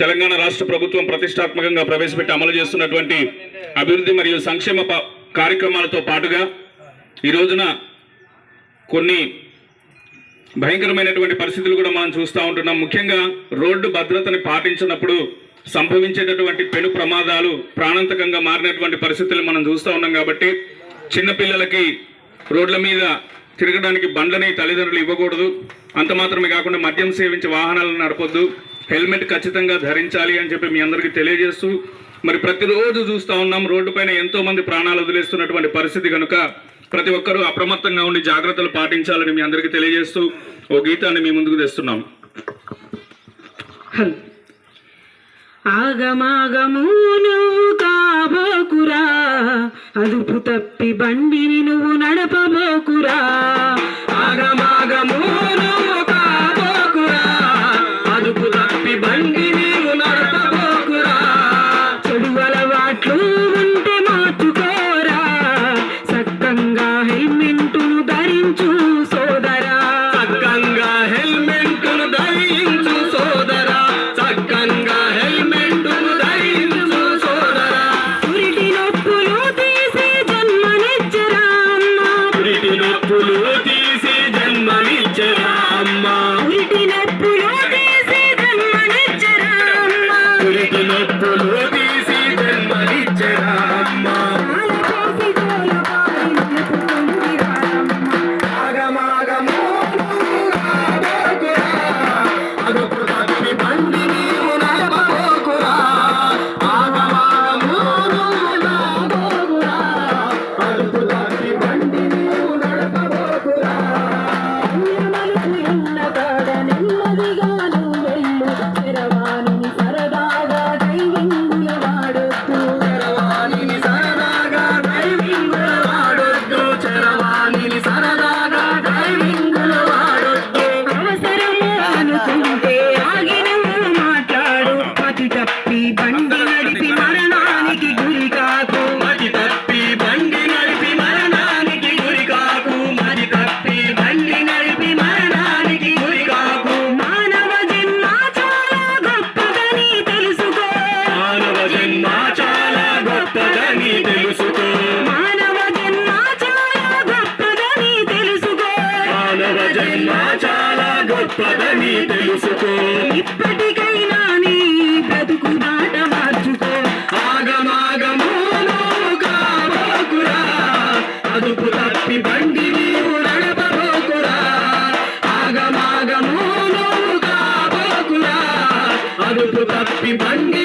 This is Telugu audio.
తెలంగాణ రాష్ట్ర ప్రభుత్వం ప్రతిష్టాత్మకంగా ప్రవేశపెట్టి అమలు చేస్తున్నటువంటి అభివృద్ధి మరియు సంక్షేమ కార్యక్రమాలతో పాటుగా ఈ రోజున కొన్ని భయంకరమైనటువంటి పరిస్థితులు కూడా మనం చూస్తూ ఉంటున్నాం. ముఖ్యంగా రోడ్డు భద్రతని పాటించినప్పుడు సంభవించేటటువంటి పెను ప్రమాదాలు ప్రాణాంతకంగా మారినటువంటి పరిస్థితులు మనం చూస్తూ ఉన్నాం కాబట్టి చిన్నపిల్లలకి రోడ్ల మీద తిరగడానికి బండ్లని తల్లిదండ్రులు ఇవ్వకూడదు. అంత మాత్రమే కాకుండా మద్యం సేవించి వాహనాలను నడపొద్దు. హెల్మెట్ ఖచ్చితంగా ధరించాలి అని చెప్పి మీ అందరికీ తెలియజేస్తూ మరి ప్రతిరోజు చూస్తూ ఉన్నాం. రోడ్డు పైన ఎంతో మంది ప్రాణాలు వదిలేస్తున్నటువంటి పరిస్థితి కనుక ప్రతి ఒక్కరూ అప్రమత్తంగా ఉండి జాగ్రత్తలు పాటించాలని మీ అందరికీ తెలియజేస్తూ ఓ గీతాన్ని మీ ముందుకు తెస్తున్నాం. హల్. ఆగమాగమును కాబోకురా. అదుపు తప్పి బండిని నువ్వు నడపబోకురా. తెలుసుకో ఇప్పటికైనా నీ బ్రతుకు బాట మార్చుకో. ఆగమాగమో కాబోకురా అదుపు తప్పి బండి నీవు నడపబోకురా. ఆగమాగమో కాబోకురా అదుపు తప్పి బండి